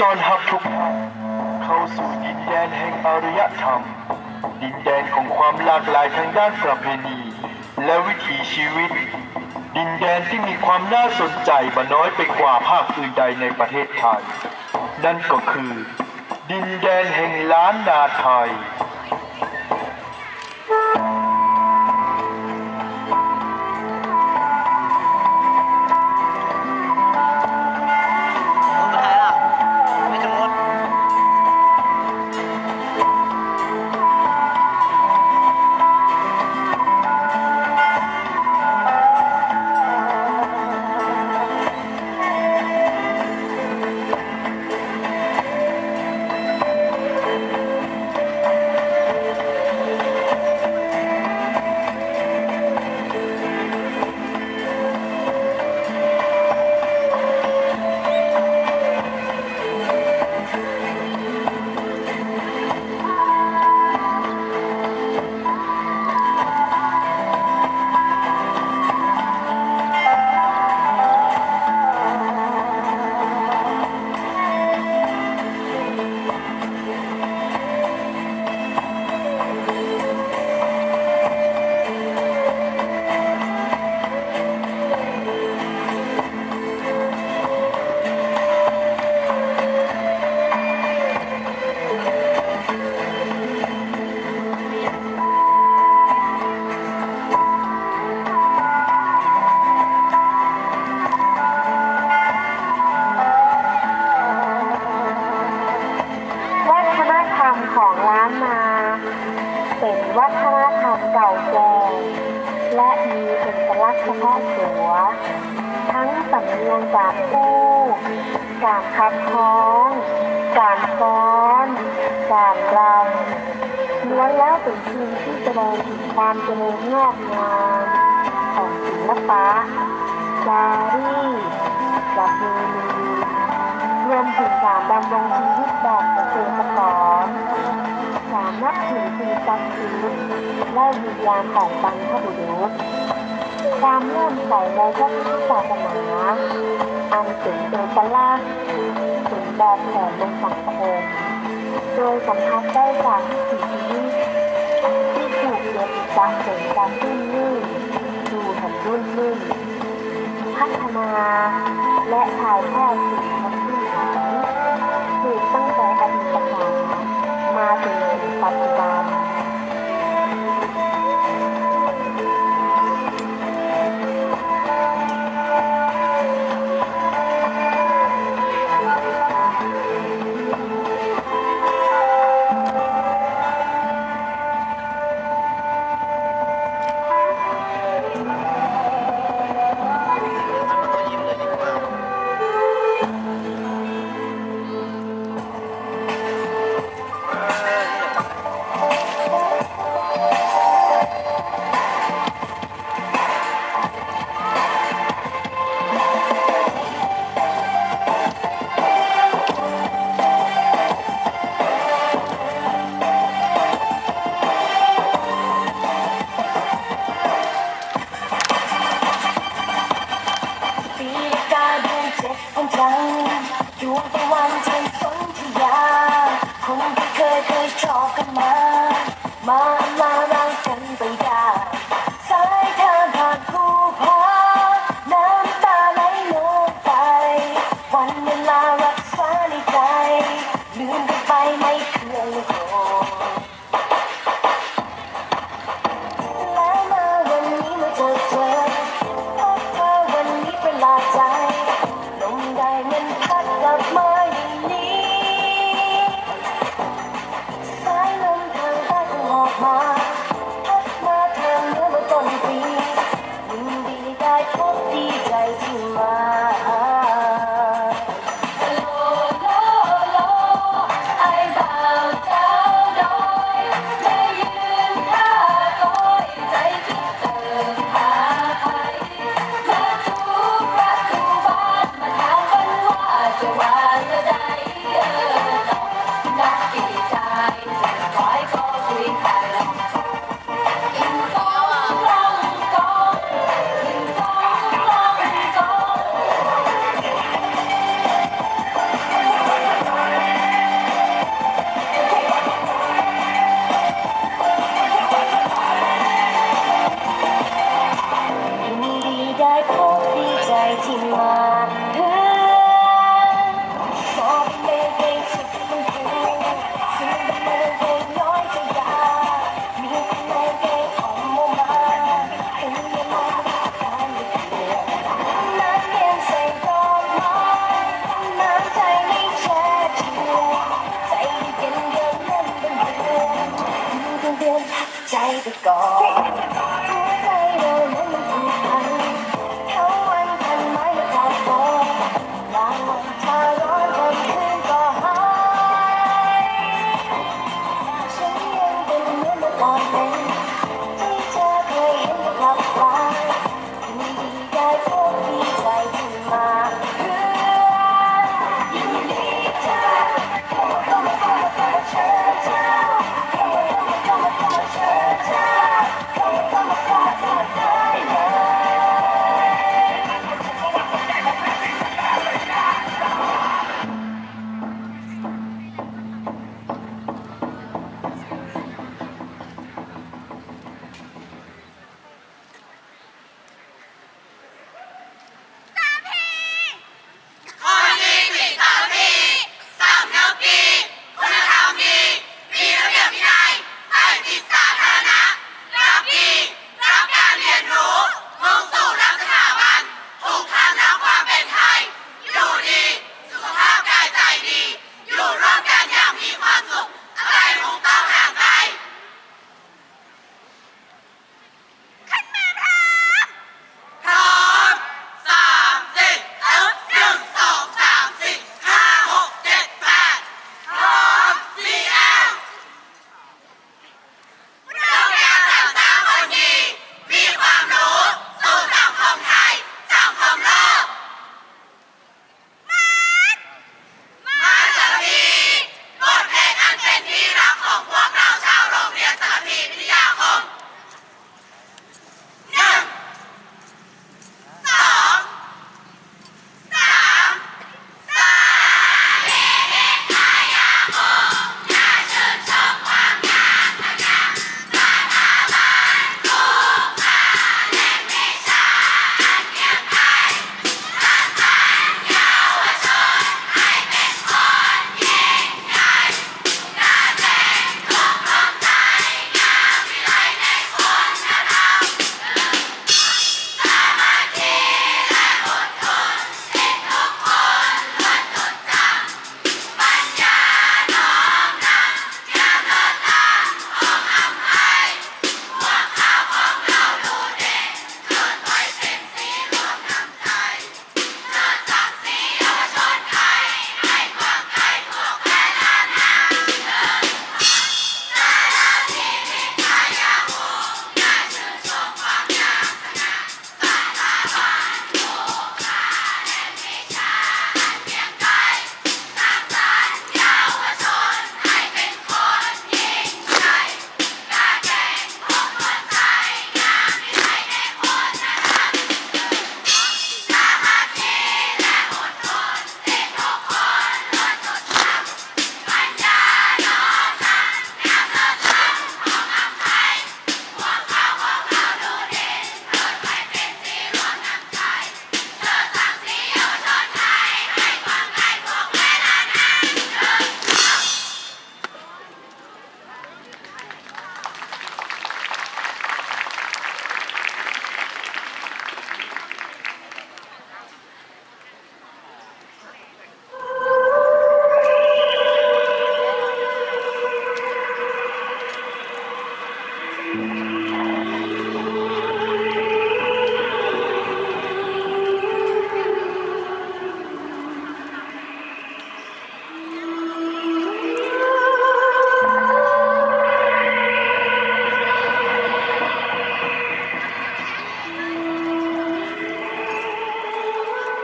ต้อนรับทุกท่านเข้าสู่ดินแดนแห่งอารยธรรม ดินแดนของความหลากหลายทางด้านประเพณี และวิถีชีวิต ดินแดนที่มีความน่าสนใจมาน้อยไปกว่าภาคอื่นใดในประเทศไทย นั่นก็คือ ดินแดนแห่งล้านนาไทย การขับร้อง การฟ้อน การรำล้วนแล้วเป็นสิ่งที่แสดงถึงความเจริญงอกงามของศิลปะจารีตประเพณีรวมถึงการดำรงชีวิตแบบเกษตรกรการนับถือสิ่งศักดิ์สิทธิ์และวิญญาณของบรรพบุรุษความเลื่อมใสในพระพุทธศาสนา อันเป็นเอกลักษณ์ถึงแบบแผนในสังคมโดยสัมผัสได้จากวิถีชีวิตที่ถูกเก็บสะสมการรุ่นลื่นดูแห่งรุ่นลื่นพัฒนาและถ่ายทอด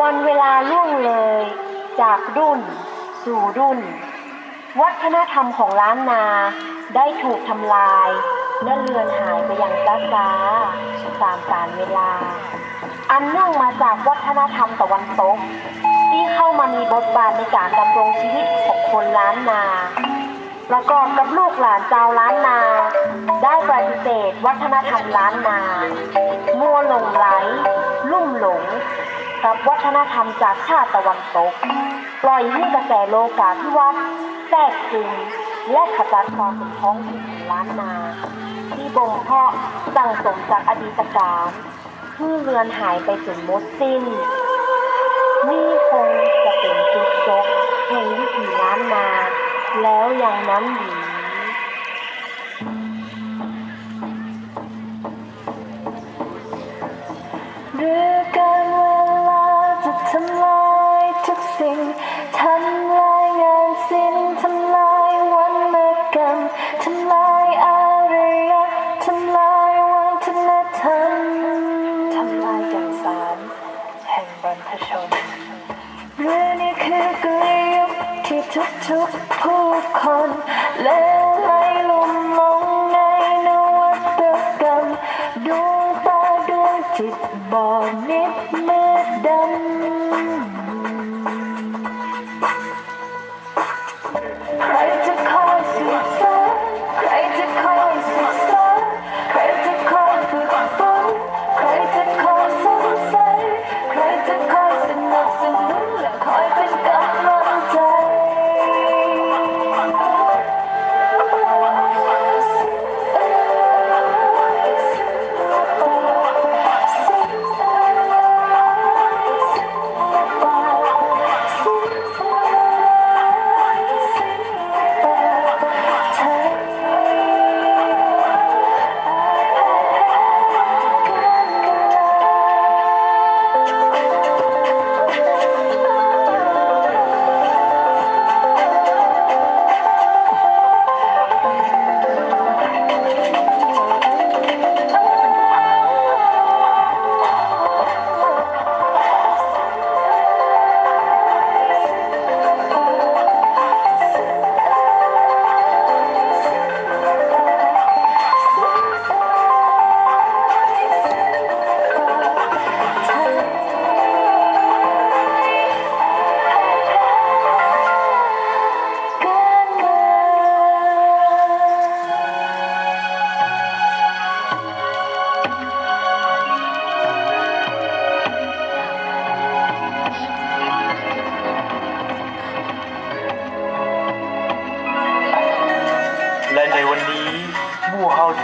วันเวลาล่วงเลย จากรุ่น สู่รุ่น วัฒนธรรมของล้านนาได้ถูกทำลายและเลือนหายไปอย่างซาซาตามกาลเวลา อันเนื่องมาจากวัฒนธรรมตะวันตก ที่เข้ามามีบทบาทในการดำรงชีวิตของคนล้านนาประกอบกับลูกหลานเจ้าล้านนา ได้ปฏิเสธวัฒนธรรมล้านนา มัวหลงไหล ลุ่มหลง กับวัฒนธรรมจากชาติตะวันตก ปล่อยให้กระแสโลกาภิวัตน์แทรกซึมและขจัดความเป็นท้องถิ่นล้านนา ที่บ่งเพาะสั่งสมจากอดีตกาเพื่อเลือนหายไปถึงมดสิ้น นี่คงจะเป็นจุดจบแห่งวิถีล้ำนา แล้วอย่างนั้นดี to pull on. Let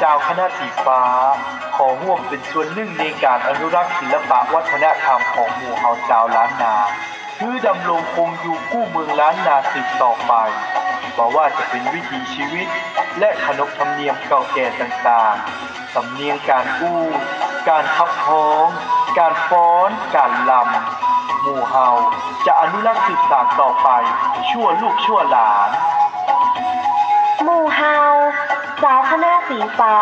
มู่เฮาเจ้าคณะสีฟ้า ขอร่วมเป็นส่วนหนึ่งในการอนุรักษ์ศิลปะวัฒนธรรมของหมู่เฮาเจ้าล้านนาคือดำรงคงอยู่กู้เมืองล้านนาสืบต่อไปบอกว่าจะเป็นวิถีชีวิต และขนบธรรมเนียมเก่าแก่ต่างๆ สำเนียงการอู้ การขับพ้อง การฟ้อน การลำ หมู่เฮาจะอนุรักษ์สืบสานต่อไป ชั่วลูกชั่วหลาน สีฟ้า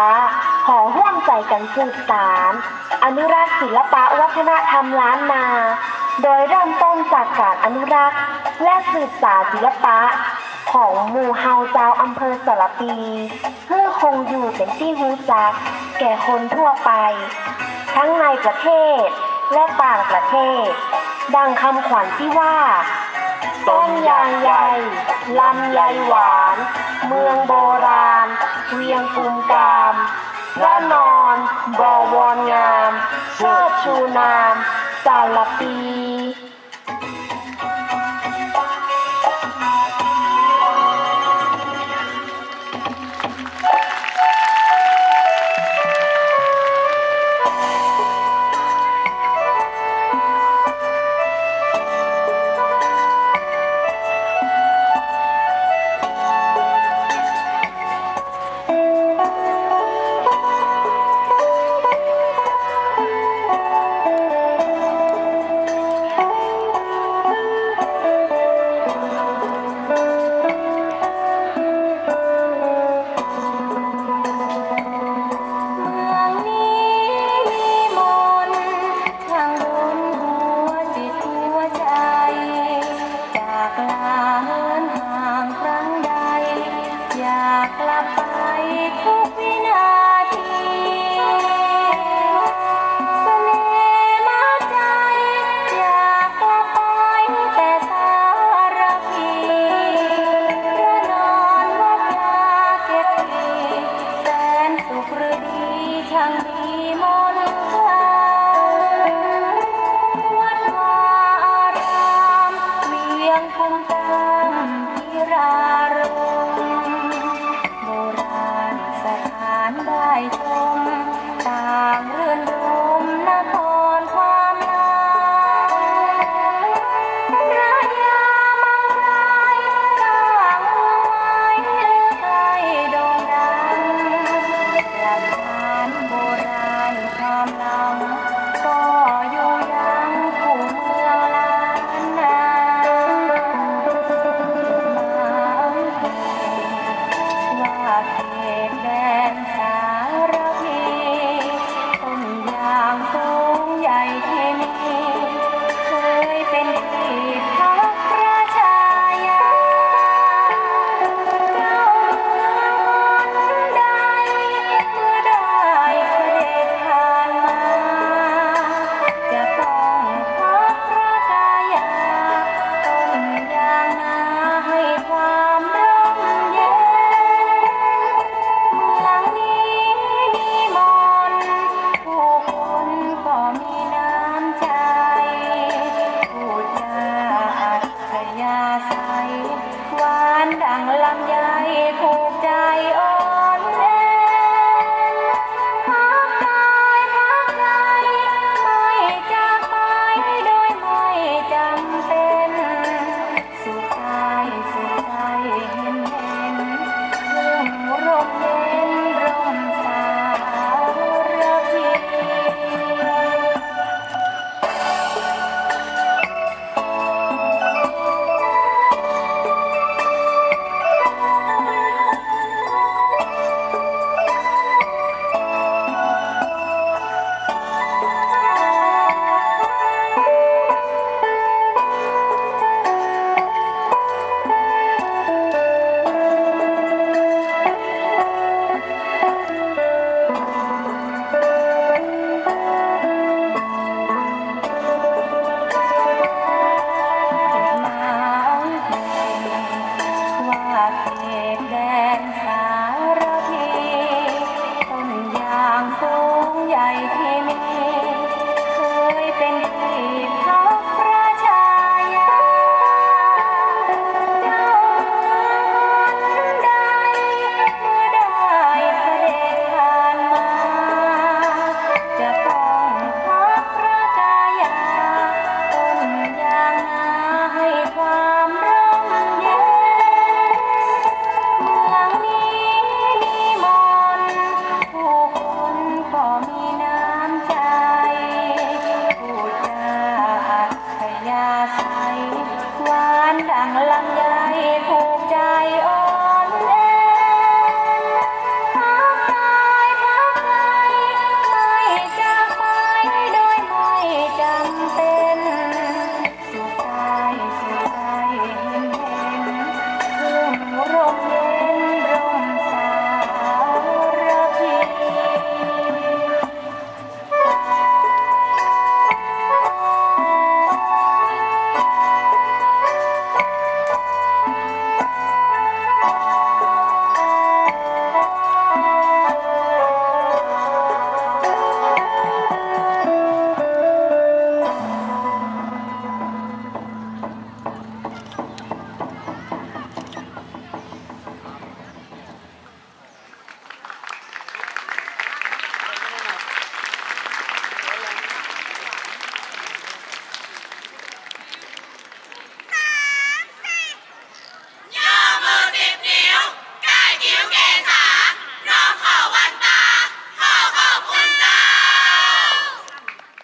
ขอร่วมใจกันสืบสารอนุรักษ์ศิลปะวัฒนธรรมล้านนา โดยเริ่มต้นจากการอนุรักษ์ และสืบสานศิลปะ ของหมู่เฮาเจ้าอำเภอสารปีเพื่อคงอยู่เป็นที่รู้จัก แก่คนทั่วไป ทั้งในประเทศและต่างประเทศ ดังคำขวัญที่ว่าต้นยางใหญ่ลำไยหวาน เมืองโบราณ เวียงกุมกามพระนอนบวรงามเชิดชูนามสารปี